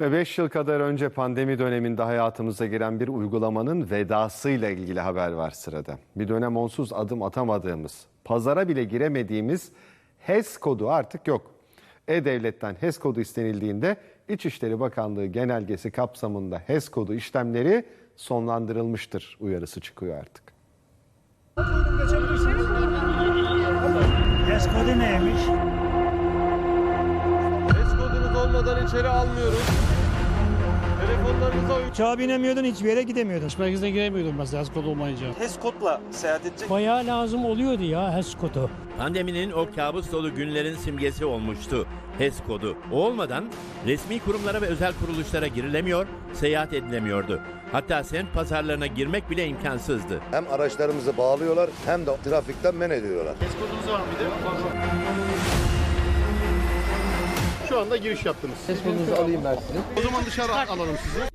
Ve 5 yıl kadar önce pandemi döneminde hayatımıza giren bir uygulamanın vedasıyla ilgili haber var sırada. Bir dönem onsuz adım atamadığımız, pazara bile giremediğimiz HES kodu artık yok. E-Devlet'ten HES kodu istenildiğinde İçişleri Bakanlığı genelgesi kapsamında HES kodu işlemleri sonlandırılmıştır uyarısı çıkıyor artık. HES kodu neymiş? HES kodunuz olmadan içeri almıyoruz. Telefonlarınıza Uçağa binemiyordun hiçbir yere gidemiyordun. merkezine giremiyordum mesela HES kodu olmayınca. HES kodla seyahat edecek. Bayağı lazım oluyordu ya HES kodu. Pandeminin o kabus dolu günlerin simgesi olmuştu HES kodu. O olmadan resmi kurumlara ve özel kuruluşlara girilemiyor, seyahat edilemiyordu. Hatta semt pazarlarına girmek bile imkansızdı. Hem araçlarımızı bağlıyorlar hem de trafikten men ediyorlar. Şu anda giriş yaptınız.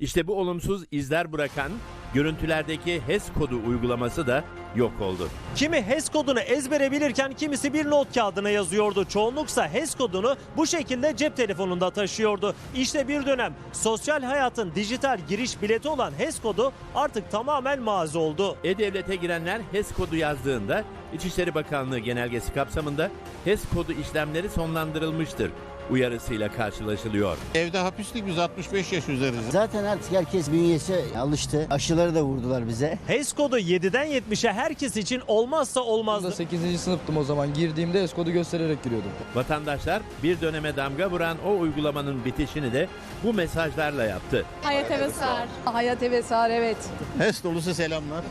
İşte bu olumsuz izler bırakan görüntülerdeki HES kodu uygulaması da yok oldu. Kimi HES kodunu ezbere bilirken kimisi bir not kağıdına yazıyordu. Çoğunluksa HES kodunu bu şekilde cep telefonunda taşıyordu. İşte bir dönem sosyal hayatın dijital giriş bileti olan HES kodu artık tamamen mazi oldu. E-Devlet'e girenler HES kodu yazdığında İçişleri Bakanlığı genelgesi kapsamında HES kodu işlemleri sonlandırılmıştır uyarısıyla karşılaşılıyor. Evde hapislik biz 65 yaş üzeriz. Zaten artık herkes bünyesi alıştı. Aşıları da vurdular bize. HES kodu 7'den 70'e herkes için olmazsa olmazdı. 8. sınıftım o zaman. Girdiğimde eskodu göstererek giriyordum. Vatandaşlar bir döneme damga vuran o uygulamanın bitişini de bu mesajlarla yaptı. Hayat Evesar. Hayat Evesar evet. HES dolusu selamlar.